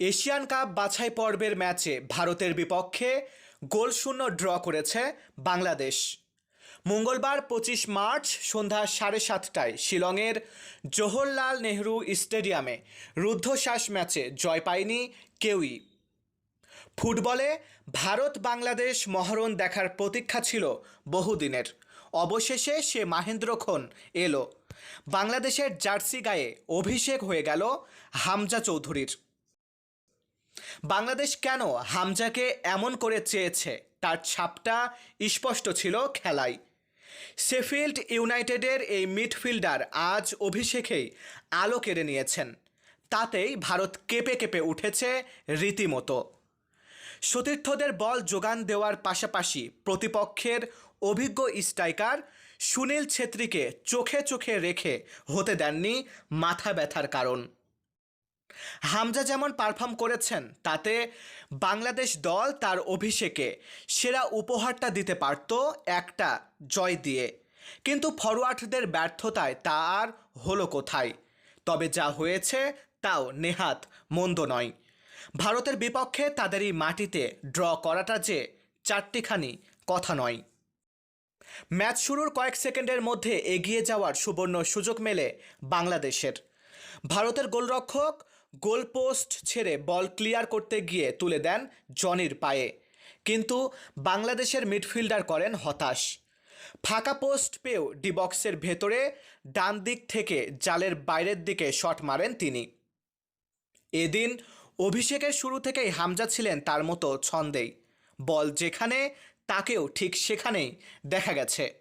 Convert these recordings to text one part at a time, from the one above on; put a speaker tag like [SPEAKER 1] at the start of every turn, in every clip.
[SPEAKER 1] Asian cup বাছাই পর্বের ম্যাচে ভারতের বিপক্ষে গোলশূন্য ড্র করেছে বাংলাদেশ। মঙ্গলবার পঁচিশ মার্চ সন্ধ্যা সাড়ে সাতটায় শিলংয়ের জওহরলাল নেহরু স্টেডিয়ামে রুদ্ধশ্বাস ম্যাচে জয় পায়নি কেউই। ফুটবলে ভারত বাংলাদেশ মহরণ দেখার প্রতীক্ষা ছিল বহুদিনের। অবশেষে সে মাহেন্দ্রক্ষণ এলো। বাংলাদেশের জার্সি গায়ে অভিষেক হয়ে গেল হামজা চৌধুরীর। বাংলাদেশ কেন হামজাকে এমন করে চেয়েছে? তার ছাপটা স্পষ্ট ছিল খেলায়। সেফিল্ড ইউনাইটেডের এই মিডফিল্ডার আজ অভিষেকেই আলো কেড়ে নিয়েছেন। তাতেই ভারত কেঁপে কেঁপে উঠেছে রীতিমতো। সতীর্থদের বল যোগান দেওয়ার পাশাপাশি প্রতিপক্ষের অভিজ্ঞ স্ট্রাইকার সুনীল ছেত্রীকে চোখে চোখে রেখে হতে দেননি মাথা ব্যথার কারণ। হামজা যেমন পারফর্ম করেছেন, তাতে বাংলাদেশ দল তার অভিষেকে সেরা উপহারটা দিতে পারত একটা জয় দিয়ে। কিন্তু ফরওয়ার্ডদের ব্যর্থতায় তা আর হলো কোথায়? তবে যা হয়েছে তাও নেহাত মন্দ নয়। ভারতের বিপক্ষে তাদের এই মাটিতে ড্র করাটা যে চারটিখানি কথা নয়। ম্যাচ শুরুর কয়েক সেকেন্ডের মধ্যে এগিয়ে যাওয়ার সুবর্ণ সুযোগ মেলে বাংলাদেশের। ভারতের গোলরক্ষক গোলপোস্ট ছেড়ে বল ক্লিয়ার করতে গিয়ে তুলে দেন জনির পায়ে। কিন্তু বাংলাদেশের মিডফিল্ডার করেন হতাশ। ফাঁকা পোস্ট পেয়েও ডি বক্সের ভেতরে ডান দিক থেকে জালের বাইরের দিকে শট মারেন তিনি। এদিন অভিষেকের শুরু থেকেই হামজা ছিলেন তার মতো ছন্দেই। বল যেখানে, তাকেও ঠিক সেখানেই দেখা গেছে।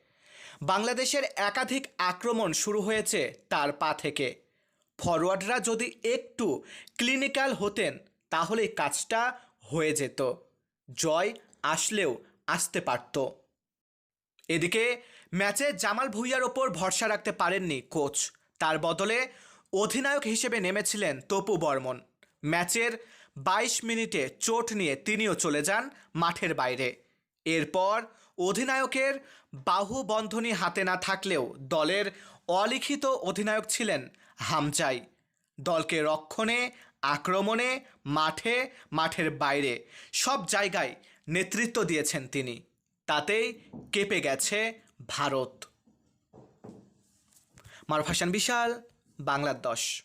[SPEAKER 1] বাংলাদেশের একাধিক আক্রমণ শুরু হয়েছে তার পা থেকে। ফরওয়ার্ডরা যদি একটু ক্লিনিক্যাল হতেন, তাহলে কাজটা হয়ে যেত। জয় আসলেও আসতে পারত। এদিকে ম্যাচে জামাল ভুইয়ার ওপর ভরসা রাখতে পারেননি কোচ। তার বদলে অধিনায়ক হিসেবে নেমেছিলেন তপু বর্মন। ম্যাচের বাইশ মিনিটে চোট নিয়ে তিনিও চলে যান মাঠের বাইরে। এরপর অধিনায়কের বাহু বন্ধনী হাতে না থাকলেও দলের অলিখিত অধিনায়ক ছিলেন হামচাই। দলকে রক্ষণে, আক্রমণে, মাঠে, মাঠের বাইরে সব জায়গায় নেতৃত্ব দিয়েছেন তিনি। তাতেই কেঁপে গেছে ভারত। মারফাসান বিশাল বাংলার দশ।